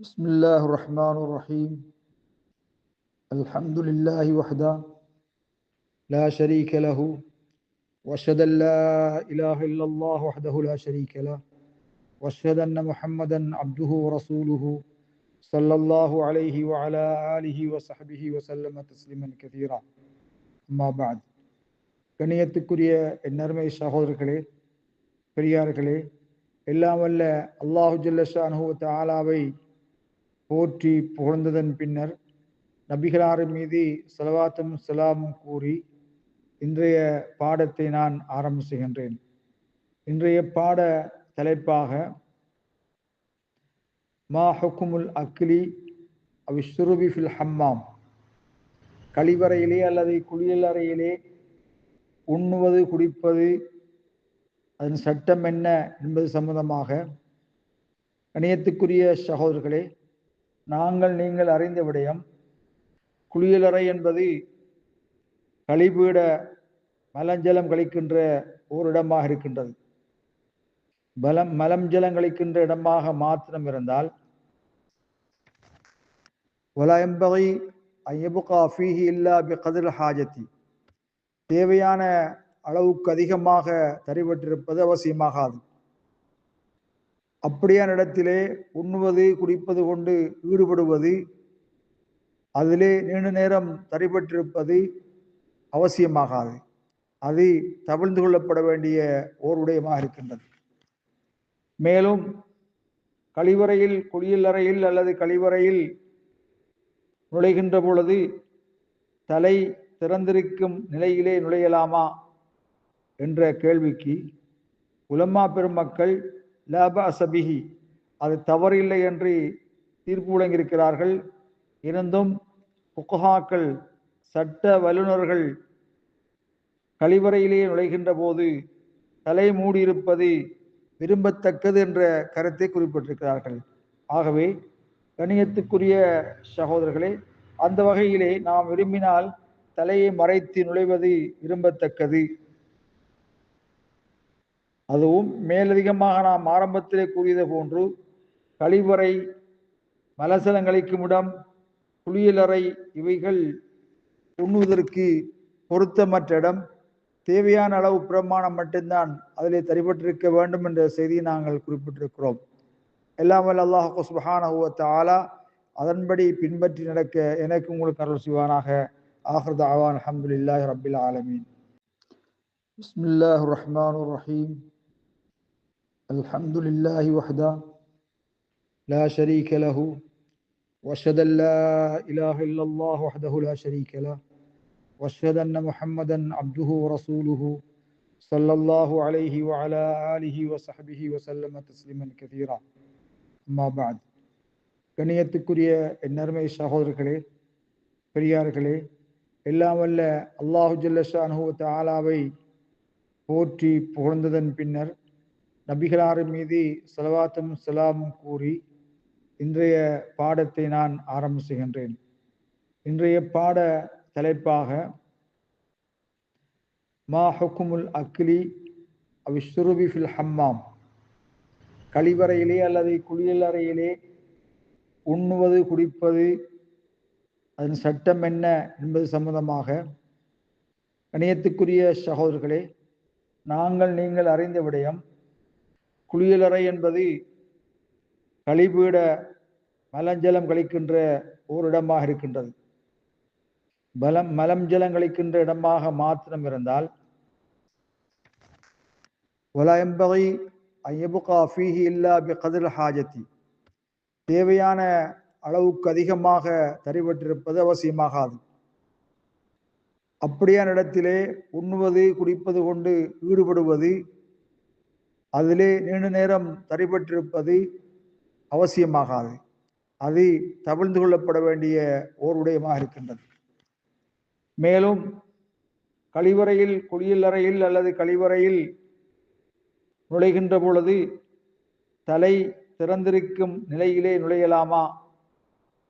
بسم الله الرحمن الرحيم الحمد لله وحده لا شريك له واشهد ان لا اله الا الله وحده لا شريك له واشهد ان محمدا عبده ورسوله صلى الله عليه وعلى اله وصحبه وسلم تسليما كثيرا اما بعد கண்ணியத்துக்குரிய நர்மை சகோதரர்களே பெரியார்களே எல்லாம் வல்ல அல்லாஹு ஜல்லஷானுவத்த ஆலாவை போற்றி புகழ்ந்ததன் பின்னர் நபிகளார் மீது செலவாத்தும் செலாமும் கூறி இன்றைய பாடத்தை நான் ஆரம்பம் செய்கின்றேன். இன்றைய பாட தலைப்பாக மா ஹுக்குமுல் அக்லி அவிஸ்ருபி ஃபில் ஹம்மாம். கழிவறையிலே அல்லது குளியலறையிலே உண்ணுவது குடிப்பது அதன் சட்டம் என்ன என்பது சம்பந்தமாக கணியத்துக்குரிய சகோதரர்களே நாங்கள் நீங்கள் அறிந்த விடயம் குளியலறை என்பது கழிபீட மலஞ்சலம் கழிக்கின்ற ஓரிடமாக இருக்கின்றது. பலம் மலம் ஜலம் கழிக்கின்ற இடமாக மாத்திரம் இருந்தால் ஒலம்பகை ஐயபுகா ஃபீஹி இல்லா பி கதிர் ஹாஜத்தி. தேவையான அளவுக்கு அதிகமாக தரிபட்டிருப்பது அவசியமாகாது. அப்படியான இடத்திலே உண்ணுவது குடிப்பது கொண்டு ஈடுபடுவது அதிலே நீண்ட நேரம் தடைபட்டிருப்பது அவசியமாகாது. அது தவிழ்ந்து கொள்ளப்பட வேண்டிய ஓர் உடையமாக இருக்கின்றது. மேலும் கழிவறையில் குளியல் அறையில் அல்லது கழிவறையில் நுழைகின்ற பொழுது தலை திறந்திருக்கும் நிலையிலே நுழையலாமா என்ற கேள்விக்கு உலமா பெருமக்கள் லாப அசபிஹி அது தவறில்லை என்று தீர்ப்பு வழங்கியிருக்கிறார்கள் இருந்தும் புக்கஹாக்கள் சட்ட வல்லுநர்கள் கழிவறையிலேயே நுழைகின்ற போது தலை மூடியிருப்பது விரும்பத்தக்கது என்ற கருத்தை குறிப்பிட்டிருக்கிறார்கள். ஆகவே கணியத்துக்குரிய சகோதரர்களே அந்த வகையிலே நாம் விரும்பினால் தலையை மறைத்து நுழைவது விரும்பத்தக்கது. அதுவும் மேலதிகமாக நாம் ஆரம்பத்திலே கூறியது போன்று கழிவறை மலசலங்களைக்கும் இடம் குளியலறை இவைகள் உண்ணுவதற்கு பொருத்தமற்ற இடம். தேவையான அளவு பிரமாணம் மட்டும்தான் அதிலே தரிப்பட்டிருக்க வேண்டும் என்ற செய்தியை நாங்கள் குறிப்பிட்டிருக்கிறோம். எல்லாம் எல்லாமல் அல்லாஹு சுபஹானஹுவத்த ஆலா அதன்படி பின்பற்றி நடக்க எனக்கு உங்களுக்கு அருள் சிவானாக ஆஹ்ரத் ஆவான் அஹமதுல்லாஹ் ரபில் ஆலமீன். பிஸ்மில்லாஹ் ரஹ்மான் ரஹீம். الحمد لله وحده لا شريك له واشهد ان لا اله الا الله وحده لا شريك له واشهد ان محمدا عبده ورسوله صلى الله عليه وعلى اله وصحبه وسلم تسليما كثيرا اما بعد கணியத்துக்குரிய நர்மை சகோதரர்களே பெரியார்களே எல்லாம் வல்ல அல்லாஹு ஜல்லஷானுவத்த ஆலாவை போற்றி புகழ்ந்ததன் பின்னர் நபிகளார் மீது செலவாத்தும் செலாமும் கூறி இன்றைய பாடத்தை நான் ஆரம்பம் செய்கின்றேன். இன்றைய பாட தலைப்பாக மா ஹுக்குமுல் அக்லி அவிஸ்ருபி ஃபில் ஹம்மாம். கழிவறையிலே அல்லது குளியல் அறையிலே உண்ணுவது குடிப்பது அதன் சட்டம் என்ன என்பது சம்பந்தமாக கணியத்துக்குரிய சகோதரர்களே நாங்கள் நீங்கள் அறிந்த விடயம் குளியலறை என்பது கழிபீட மலஞ்சலம் கழிக்கின்ற ஓரிடமாக இருக்கின்றது. பலம் மலம் ஜலம் கழிக்கின்ற இடமாக மாத்திரம் இருந்தால் ஒலம்பகை ஐயபுகா ஃபீஹி இல்லா பி கதிர் ஹாஜத்தி. தேவையான அளவுக்கு அதிகமாக தரிபட்டிருப்பது அவசியமாகாது. அப்படியான இடத்திலே உண்ணுவது குடிப்பது கொண்டு ஈடுபடுவது அதிலே நீண்ட நேரம் தறிபட்டிருப்பது அவசியமாகாது. அது தவிழ்ந்து கொள்ளப்பட வேண்டிய ஓர் உடையமாக இருக்கின்றது. மேலும் கழிவறையில் குளியல் அறையில் அல்லது கழிவறையில் நுழைகின்ற பொழுது தலை திறந்திருக்கும் நிலையிலே நுழையலாமா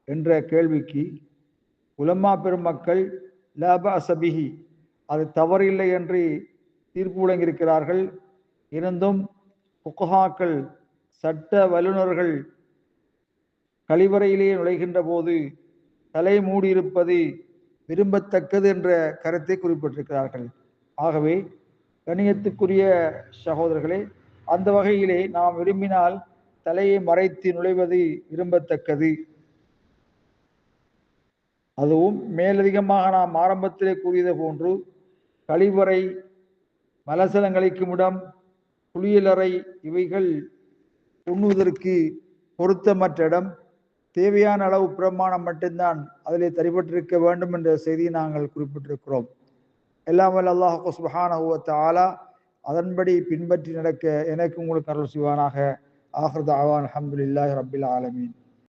என்ற கேள்விக்கு உலமா பெருமக்கள் லாப அசபிகி அது தவறில்லை என்று தீர்ப்பு வழங்கியிருக்கிறார்கள். இருந்தும் புக்கஹாக்கள் சட்ட வல்லுநர்கள் கழிவறையிலே நுழைகின்ற போது தலை மூடியிருப்பது விரும்பத்தக்கது என்ற கருத்தை குறிப்பிட்டிருக்கிறார்கள். ஆகவே கணியத்துக்குரிய சகோதரர்களே அந்த வகையிலே நாம் விரும்பினால் தலையை மறைத்து நுழைவது விரும்பத்தக்கது. அதுவும் மேலதிகமாக நாம் ஆரம்பத்திலே கூறியது போன்று கழிவறை மலசலங்களிக்கும் இடம் குளியலறை இவைகள் உண்ணுவதற்கு பொருத்தமற்ற இடம். தேவையான அளவு பிரமாணம் மட்டும்தான் அதிலே தரிபட்டிருக்க வேண்டும் என்ற செய்தியை நாங்கள் குறிப்பிட்டிருக்கிறோம். எல்லாம் வல்ல அல்லாஹ் சுபஹானஹு வ அதன்படி பின்பற்றி நடக்க எனக்கு உங்களுக்கு அருள் செய்வானாக. ஆஹ்ரத் தஅவான் அல்ஹம்துலில்லாஹி ரபில் ஆலமீன்.